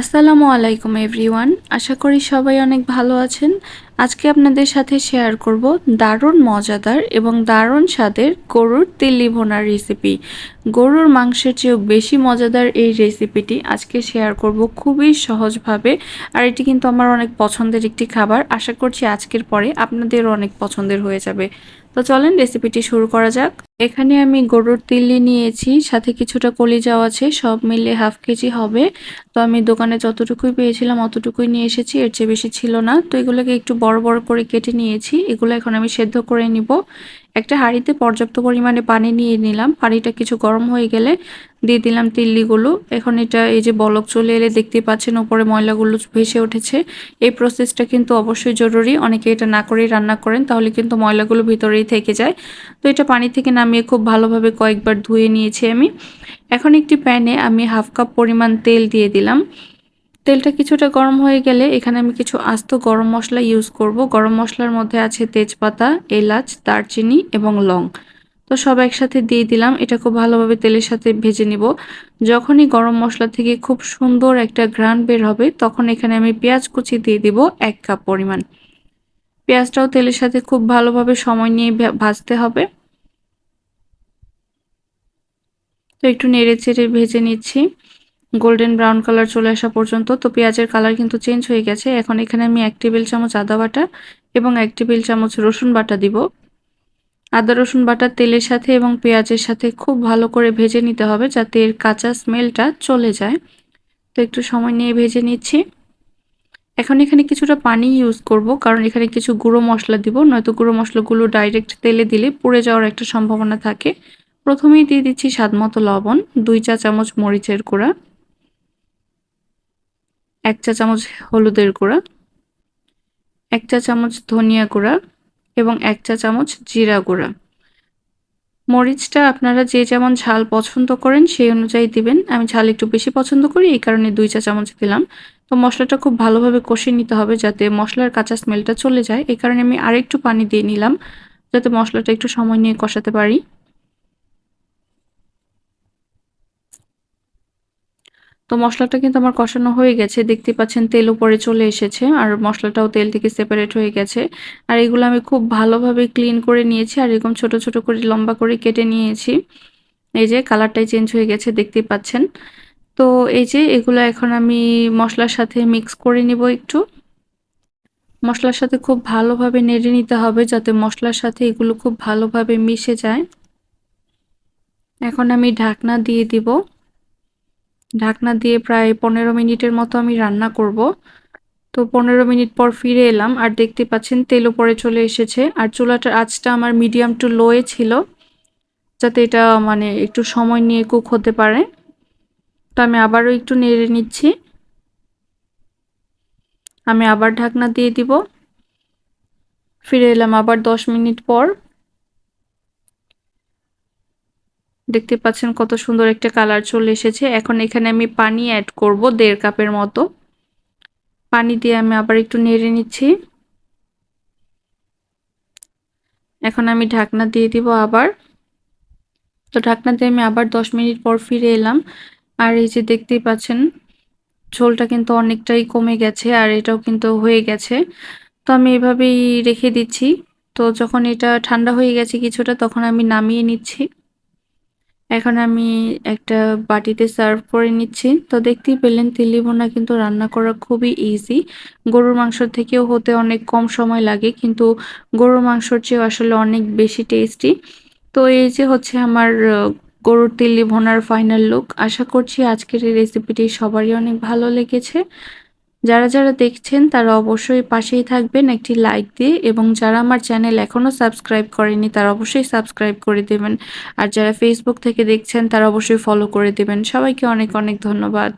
আসসালামু আলাইকুম, এভরিওয়ান। আশা করি সবাই অনেক ভালো আছেন। আজকে আপনাদের সাথে শেয়ার করব দারুণ মজাদার এবং দারুণ স্বাদের গরুর তিল্লি ভোনার রেসিপি। গরুর মাংসের চেয়েও বেশি মজাদার এই রেসিপিটি আজকে শেয়ার করব খুবই সহজভাবে। আর এটি কিন্তু আমার অনেক পছন্দের একটি খাবার। আশা করছি আজকের পরে আপনাদেরও অনেক পছন্দের হয়ে যাবে। তো চলেন রেসিপিটি শুরু করা যাক। এখানে আমি গরুর তিল্লি নিয়েছি, সাথে কিছুটা কলিজাও আছে, সব মিলে হাফ কেজি হবে। তো আমি দোকানে যতটুকুই পেয়েছিলাম অতটুকুই নিয়ে এসেছি, এর চেয়ে বেশি ছিল না। তো এগুলোকে একটু বড় বড় করে কেটে নিয়েছি, এগুলো এখন আমি সেদ্ধ করে নিব। একটা হাঁড়িতে পর্যাপ্ত পরিমাণে পানি নিয়ে নিলাম। পানিটা কিছু গরম হয়ে গেলে দিয়ে দিলাম তিল্লিগুলো। এখন এটা এই যে বলক চলে এলে দেখতে পাচ্ছেন উপরে ময়লাগুলো ভেসে উঠেছে। এই প্রসেসটা কিন্তু অবশ্যই জরুরি। অনেকে এটা না করেই রান্না করেন, তাহলে কিন্তু ময়লাগুলো ভিতরেই থেকে যায়। তো এটা পানি থেকে নামিয়ে খুব ভালোভাবে কয়েকবার ধুয়ে নিয়েছি আমি। এখন একটি প্যানে আমি হাফ কাপ পরিমাণ তেল দিয়ে দিলাম। তেলটা কিছুটা গরম হয়ে গেলে এখানে আমি কিছু আস্ত গরম মশলা ইউজ করব। গরম মশলার মধ্যে আছে তেজপাতা, এলাচ, দারচিনি এবং লং। তো সব একসাথে দিয়ে দিলাম। এটা খুব ভালোভাবে তেলের সাথে ভেজে নিব। যখনই গরম মশলা থেকে খুব সুন্দর একটা ঘ্রাণ বের হবে, তখন এখানে আমি পেঁয়াজ কুচি দিয়ে দিব এক কাপ পরিমাণ। পেঁয়াজটাও তেলের সাথে খুব ভালোভাবে সময় নিয়ে ভাজতে হবে। তো একটু নেড়ে চেড়ে ভেজে নিচ্ছি। গোল্ডেন ব্রাউন কালার চলে আসা পর্যন্ত। তো পেঁয়াজের কালার কিন্তু চেঞ্জ হয়ে গেছে। এখন এখানে আমি এক টেবিল চামচ আদা বাটা এবং এক টেবিল চামচ রসুন বাটা দিব। আদা, রসুন বাটা তেলের সাথে এবং পেঁয়াজের সাথে খুব ভালো করে ভেজে নিতে হবে যাতে এর কাঁচা স্মেলটা চলে যায়। তো একটু সময় নিয়ে ভেজে নিচ্ছি। এখন এখানে কিছুটা পানি ইউজ করব কারণ এখানে কিছু গুঁড়ো মশলা দিব। নয়তো গুঁড়ো মশলাগুলো ডাইরেক্ট তেলে দিলে পুড়ে যাওয়ার একটা সম্ভাবনা থাকে। প্রথমেই দিয়ে দিচ্ছি স্বাদ মতো লবণ, দুই চা চামচ মরিচের গুঁড়া। এক চা চামচ হলুদের গুঁড়া, এক চা চামচ ধনিয়া গুঁড়া এবং এক চা চামচ জিরা গুঁড়া। মরিচটা আপনারা যে যেমন ঝাল পছন্দ করেন সেই অনুযায়ী দিবেন। আমি ঝাল একটু বেশি পছন্দ করি, এই কারণে দুই চা চামচ দিলাম। তো মশলাটা খুব ভালোভাবে কষিয়ে নিতে হবে যাতে মশলার কাঁচা স্মেলটা চলে যায়। এই কারণে আমি আরেকটু পানি দিয়ে নিলাম, যাতে মশলাটা একটু সময় নিয়ে কষাতে পারি। তো মশলাটা কিন্তু আমার কষানো হয়ে গেছে। দেখতে পাচ্ছেন তেল উপরে চলে এসেছে আর মশলাটাও তেল থেকে সেপারেট হয়ে গেছে। আর এগুলো আমি খুব ভালোভাবে ক্লিন করে নিয়েছি আর এরকম ছোট ছোট করে লম্বা করে কেটে নিয়েছি। এই যে কালারটাই চেঞ্জ হয়ে গেছে, দেখতে পাচ্ছেন। তো এই যে এগুলো এখন আমি মশলার সাথে মিক্স করে নিব একটু। মশলার সাথে খুব ভালোভাবে নেড়ে নিতে হবে যাতে মশলার সাথে এগুলো খুব ভালোভাবে মিশে যায়। এখন আমি ঢাকনা দিয়ে দিব। ঢাকনা দিয়ে প্রায় পনেরো মিনিটের মতো আমি রান্না করব। তো পনেরো মিনিট পর ফিরে এলাম আর দেখতে পাচ্ছেন তেল উপরে চলে এসেছে। আর চুলাটার আঁচটা আমার মিডিয়াম টু লোয়ে ছিল, যাতে এটা মানে একটু সময় নিয়ে কুক হতে পারে। তো আমি আবারও একটু নেড়ে নিচ্ছি। আমি আবার ঢাকনা দিয়ে দিব। ফিরে এলাম আবার দশ মিনিট পর। দেখতে পাচ্ছেন কত সুন্দর একটা কালার চলে এসেছে। এখন এখানে আমি পানি অ্যাড করব দেড় কাপের মতো। পানি দিয়ে আমি আবার একটু নেড়ে নিচ্ছি। এখন আমি ঢাকনা দিয়ে দিব আবার। তো ঢাকনা দিয়ে আমি আবার দশ মিনিট পর ফিরে এলাম। আর এই যে দেখতেই পাচ্ছেন, ঝোলটা কিন্তু অনেকটাই কমে গেছে আর এটাও কিন্তু হয়ে গেছে। তো আমি এভাবেই রেখে দিচ্ছি। তো যখন এটা ঠান্ডা হয়ে গেছে কিছুটা, তখন আমি নামিয়ে নিচ্ছি। এখন আমি একটা বাটিতে সার্ভ করে নিচ্ছি। তো দেখতেই পেলেন তিল্লি বোনা কিন্তু রান্না করা খুবই ইজি গরুর মাংস থেকেও হতে অনেক কম সময় লাগে, কিন্তু গরুর মাংসর চেয়েও আসলে অনেক বেশি টেস্টি তো এই যে হচ্ছে আমার গরুর তিল্লি ভোনার ফাইনাল লুক আশা করছি আজকের এই রেসিপিটি সবারই অনেক ভালো লেগেছে। যারা যারা দেখছেন, তারা অবশ্যই পাশেই থাকবেন একটি লাইক দিয়ে এবং যারা আমার চ্যানেল এখনও সাবস্ক্রাইব করেনি তারা অবশ্যই সাবস্ক্রাইব করে দেবেন। আর যারা ফেসবুক থেকে দেখছেন, তারা অবশ্যই ফলো করে দেবেন। সবাইকে অনেক অনেক ধন্যবাদ।